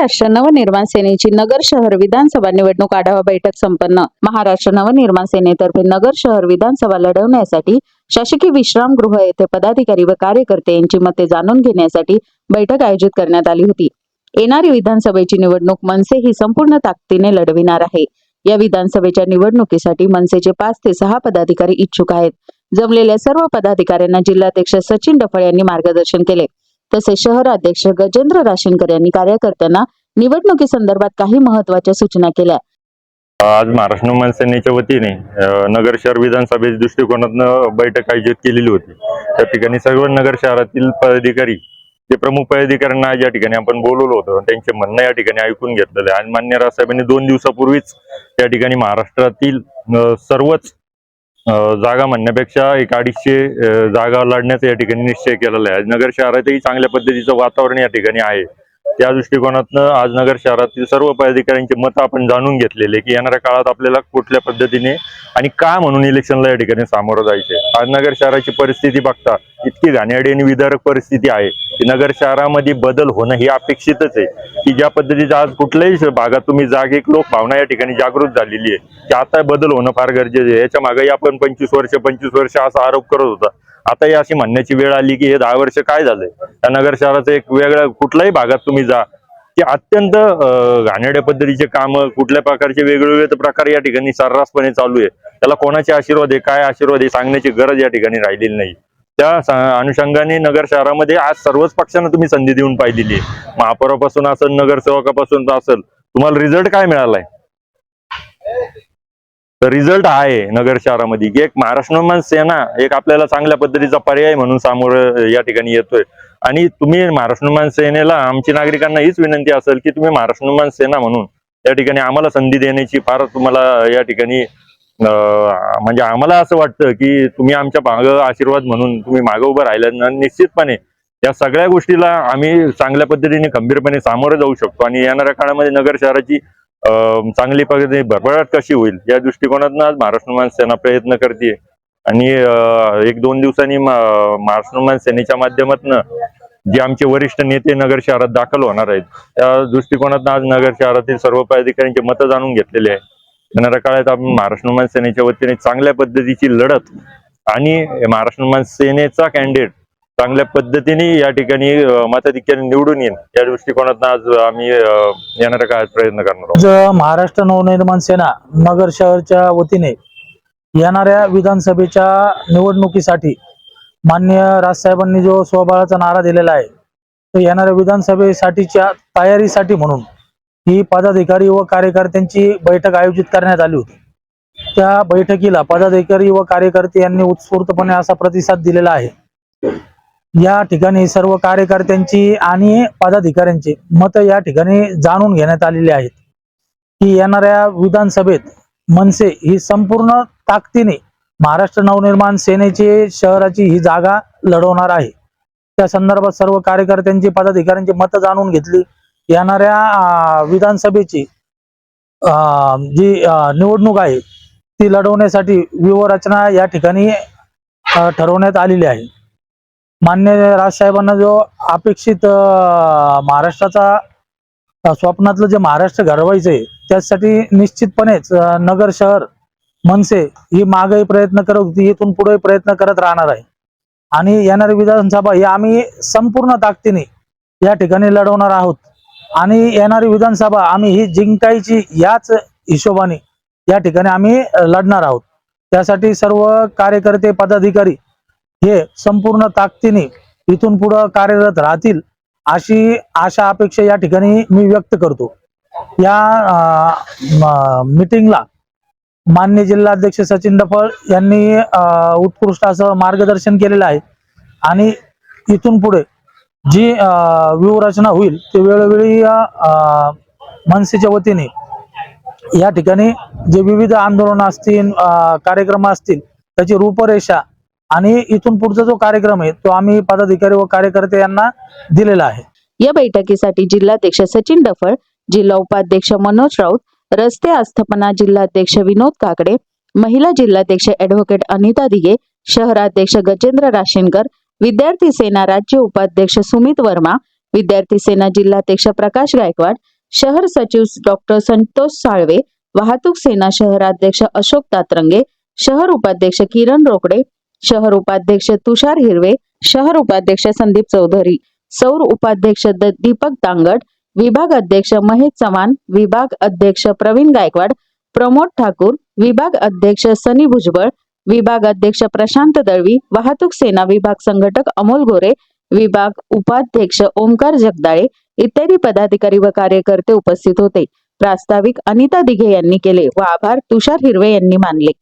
महाराष्ट्र नवनिर्माण सेनेची नगर शहर विधानसभा निवडणूक आढावा बैठक संपन्न. महाराष्ट्र नवनिर्माण सेनेतर्फे नगर शहर विधानसभा लढवण्यासाठी शासकीय विश्रामगृह येथे पदाधिकारी व कार्यकर्ते यांची मते जाणून घेण्यासाठी बैठक आयोजित करण्यात आली होती. येणारी विधानसभेची निवडणूक मनसे ही संपूर्ण ताकदीने लढविणार आहे. या विधानसभेच्या निवडणुकीसाठी मनसेचे पाच ते सहा पदाधिकारी इच्छुक आहेत. जमलेल्या सर्व पदाधिकाऱ्यांना जिल्हाध्यक्ष सचिन डफळ यांनी मार्गदर्शन केले. तसेच शहराध्यक्ष गजेंद्र राशीनकर यांनी कार्यकर्त्यांना निवडणुकीसंदर्भात काही महत्त्वाच्या सूचना केल्या. आज महाराष्ट्र नवमान सेनेच्या वतीने नगर शहर विधानसभेच्या दृष्टिकोनातनं बैठक आयोजित केलेली होती. त्या ठिकाणी सर्व नगर शहरातील पदाधिकारी ते प्रमुख पदाधिकाऱ्यांना आज या ठिकाणी आपण बोलवलं होतं त्यांचे म्हणणं या ठिकाणी ऐकून घेतलेलं आहे. आणि मान्य राजसाहेबांनी दोन दिवसापूर्वीच त्या ठिकाणी महाराष्ट्रातील सर्वच जागा म्हणण्यापेक्षा एक अडीचशे जागा लढण्याचा या ठिकाणी निश्चय केलेला आहे. नगर शहरातही चांगल्या पद्धतीचं वातावरण या ठिकाणी आहे. त्या दृष्टिकोनातनं आज नगर शहरातील सर्व पदाधिकाऱ्यांची मतं आपण जाणून घेतलेले की येणाऱ्या काळात आपल्याला कुठल्या पद्धतीने आणि का म्हणून इलेक्शनला या ठिकाणी सामोरं जायचे आज नगर शहराची परिस्थिती बघता इतकी घाणेरडी आणि विदारक परिस्थिती आहे की नगर शहरामध्ये बदल होणं हे अपेक्षितच आहे. की ज्या पद्धतीचं आज कुठल्याही भागात तुम्ही जागेक लोक भावना या ठिकाणी जागृत झालेली आहे की आता बदल होणं फार गरजेचं आहे. याच्या मागेही आपण पंचवीस वर्ष पंचवीस वर्ष असा आरोप करत होता. आता ही अशी म्हणण्याची वेळ आली की हे दहा वर्ष काय झालंय? नगर शहराचं एक वेगळ्या कुठल्याही भागात तुम्ही जा. की अत्यंत घाणेड्या पद्धतीचे काम कुठल्या प्रकारचे वेगवेगळे प्रकार या ठिकाणी सर्रासपणे चालू आहे. त्याला कोणाचे आशीर्वाद आहे काय आशीर्वाद आहे सांगण्याची गरज या ठिकाणी राहिलेली नाही. त्या अनुषंगाने नगर शहरामध्ये आज सर्वच पक्षांना तुम्ही संधी देऊन पाहिलेली आहे. महापौरापासून असेल नगरसेवकापासून असेल तुम्हाला रिझल्ट काय मिळालाय? तर रिझल्ट आहे नगर शहरामध्ये की एक महाराष्ट्र सेना एक आपल्याला चांगल्या पद्धतीचा पर्याय म्हणून समोर या ठिकाणी येतोय. आणि तुम्ही महाराष्ट्र नवमान सेनेला आमची नागरिकांना हीच विनंती असेल की तुम्ही महाराष्ट्र नवमान सेना म्हणून या ठिकाणी आम्हाला संधी देण्याची फार तुम्हाला या ठिकाणी म्हणजे आम्हाला असं वाटतं की तुम्ही आमच्या माग आशीर्वाद म्हणून तुम्ही मागं उभं राहिल्या निश्चितपणे या सगळ्या गोष्टीला आम्ही चांगल्या पद्धतीने खंबीरपणे सामोरं जाऊ शकतो. आणि येणाऱ्या काळामध्ये नगर शहराची चांगली पद्धती भरभराट कशी होईल या दृष्टिकोनातून आज महाराष्ट्र नवमान सेना प्रयत्न करते आणि एक दोन दिवसांनी महाराष्ट्र नवमान सेनेच्या माध्यमातून जे आमचे वरिष्ठ नेते नगर शहरात दाखल होणार आहेत त्या दृष्टिकोनातून आज नगर शहरातील सर्व पदाधिकाऱ्यांचे मतं जाणून घेतलेले आहे. येणाऱ्या काळात आपण महाराष्ट्र नवमान सेनेच्या वतीने चांगल्या पद्धतीची लढत आणि महाराष्ट्र नवमान सेनेचा कॅन्डिडेट चांगल्या पद्धतीने या ठिकाणी मताधिकारी मताधिक्याने निवडून येईल या दृष्टिकोनातून आज आम्ही येणाऱ्या काळात प्रयत्न करणार आहोत. महाराष्ट्र नवनिर्माण सेना नगर शहरच्या वतीने येणाऱ्या विधानसभेच्या निवडणुकीसाठी मान्य राजसाहेबांनी जो स्वबळाचा नारा दिलेला आहे तो येणाऱ्या विधानसभेसाठीच्या तयारीसाठी म्हणून ही पदाधिकारी व कार्यकर्त्यांची बैठक आयोजित करण्यात आली होती. त्या बैठकीला पदाधिकारी व कार्यकर्ते यांनी उत्स्फूर्तपणे असा प्रतिसाद दिलेला आहे. या ठिकाणी सर्व कार्यकर्त्यांची आणि पदाधिकाऱ्यांची मत या ठिकाणी जाणून घेण्यात आलेली आहेत. की येणाऱ्या विधानसभेत मनसे ही संपूर्ण ताकदीने महाराष्ट्र नवनिर्माण सेनेची शहराची ही जागा लढवणार आहे. त्या संदर्भात सर्व कार्यकर्त्यांची पदाधिकाऱ्यांची मतं जाणून घेतली. येणाऱ्या विधानसभेची जी निवडणूक आहे ती लढवण्यासाठी व्यूहरचना या ठिकाणी ठरवण्यात आलेली आहे. मान्य राजसाहेबांना जो अपेक्षित महाराष्ट्राचा स्वप्नातलं जे महाराष्ट्र घडवायचं आहे त्यासाठी निश्चितपणेच नगर शहर मनसे ही मागही प्रयत्न करत होती इथून पुढे प्रयत्न करत राहणार आहे. आणि येणारी विधानसभा ही आम्ही संपूर्ण ताकदीने या ठिकाणी लढवणार आहोत. आणि येणारी विधानसभा आम्ही ही जिंकायची याच हिशोबाने या ठिकाणी आम्ही लढणार आहोत. त्यासाठी सर्व कार्यकर्ते पदाधिकारी हे संपूर्ण ताकदीने इथून पुढं कार्यरत राहतील अशी आशा अपेक्षा या ठिकाणी मी व्यक्त करतो. या मिटिंगला मान्य जिल्हाध्यक्ष सचिन डफळ यांनी उत्कृष्ट असं मार्गदर्शन केलेलं आहे. आणि इथून पुढे जी व्यूहरचना होईल ते वेळोवेळी या मनसेच्या वतीने या ठिकाणी जे विविध आंदोलन असतील कार्यक्रम असतील त्याची रूपरेषा आणि इथून पुढचा जो कार्यक्रम आहे तो आम्ही पदाधिकारी व कार्यकर्ते यांना दिलेला आहे. या बैठकीसाठी जिल्हाध्यक्ष सचिन डफळ जिल्हा उपाध्यक्ष मनोज राऊत रस्ते आस्थापना जिल्हाध्यक्ष विनोद काकडे महिला जिल्हाध्यक्ष ऍडव्होकेट अनिता दिगे शहराध्यक्ष गजेंद्र राशेनकर विद्यार्थी सेना राज्य उपाध्यक्ष सुमित वर्मा विद्यार्थी सेना जिल्हाध्यक्ष प्रकाश गायकवाड शहर सचिव डॉक्टर संतोष साळवे वाहतूक सेना शहराध्यक्ष अशोक तातरंगे शहर उपाध्यक्ष किरण रोकडे शहर उपाध्यक्ष तुषार हिरवे शहर उपाध्यक्ष संदीप चौधरी सौर उपाध्यक्ष द- दीपक तांगड विभाग अध्यक्ष महेश चव्हाण विभाग अध्यक्ष प्रवीण गायकवाड प्रमोद ठाकूर विभाग अध्यक्ष सनी भुजबळ विभाग अध्यक्ष प्रशांत दळवी वाहतूक सेना विभाग संघटक अमोल गोरे विभाग उपाध्यक्ष ओमकार जगदाळे इत्यादी पदाधिकारी व कार्यकर्ते उपस्थित होते. प्रास्ताविक अनिता दिघे यांनी केले व आभार तुषार हिरवे यांनी मानले.